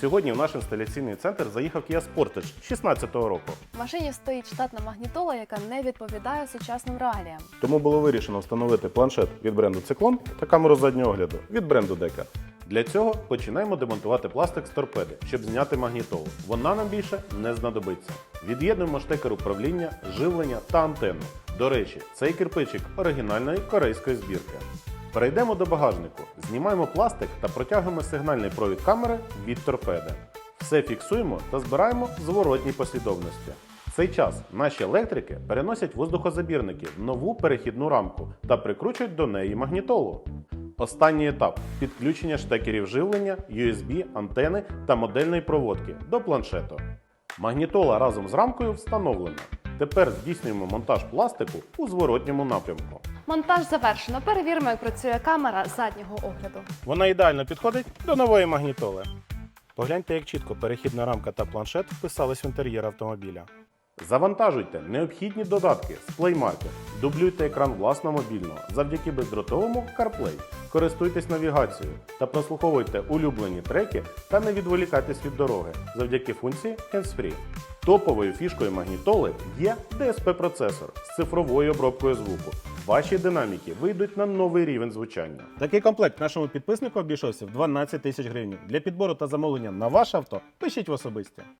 Сьогодні в наш інсталяційний центр заїхав Kia Sportage 16-го року. В машині стоїть штатна магнітола, яка не відповідає сучасним реаліям. Тому було вирішено встановити планшет від бренду Циклон та камеру заднього огляду від бренду Дека. Для цього починаємо демонтувати пластик з торпеди, щоб зняти магнітолу. Вона нам більше не знадобиться. Від'єднуємо штекер управління, живлення та антенну. До речі, цей кирпичик оригінальної корейської збірки. Перейдемо до багажнику, знімаємо пластик та протягуємо сигнальний провід камери від торпеди. Все фіксуємо та збираємо в зворотній послідовності. В цей час наші електрики переносять воздухозабірники в нову перехідну рамку та прикручують до неї магнітолу. Останній етап підключення штекерів живлення, USB, антени та модельної проводки до планшету. Магнітола разом з рамкою встановлена. Тепер здійснюємо монтаж пластику у зворотньому напрямку. Монтаж завершено. Перевіримо, як працює камера заднього огляду. Вона ідеально підходить до нової магнітоли. Погляньте, як чітко перехідна рамка та планшет вписались в інтер'єр автомобіля. Завантажуйте необхідні додатки з Play Market, дублюйте екран власного мобільного завдяки бездротовому CarPlay, користуйтесь навігацією та прослуховуйте улюблені треки та не відволікайтесь від дороги завдяки функції Hands-Free. Топовою фішкою магнітоли є DSP-процесор з цифровою обробкою звуку. Ваші динаміки вийдуть на новий рівень звучання. Такий комплект нашому підписнику обійшовся в 12 тисяч гривень. Для підбору та замовлення на ваше авто пишіть в особисті.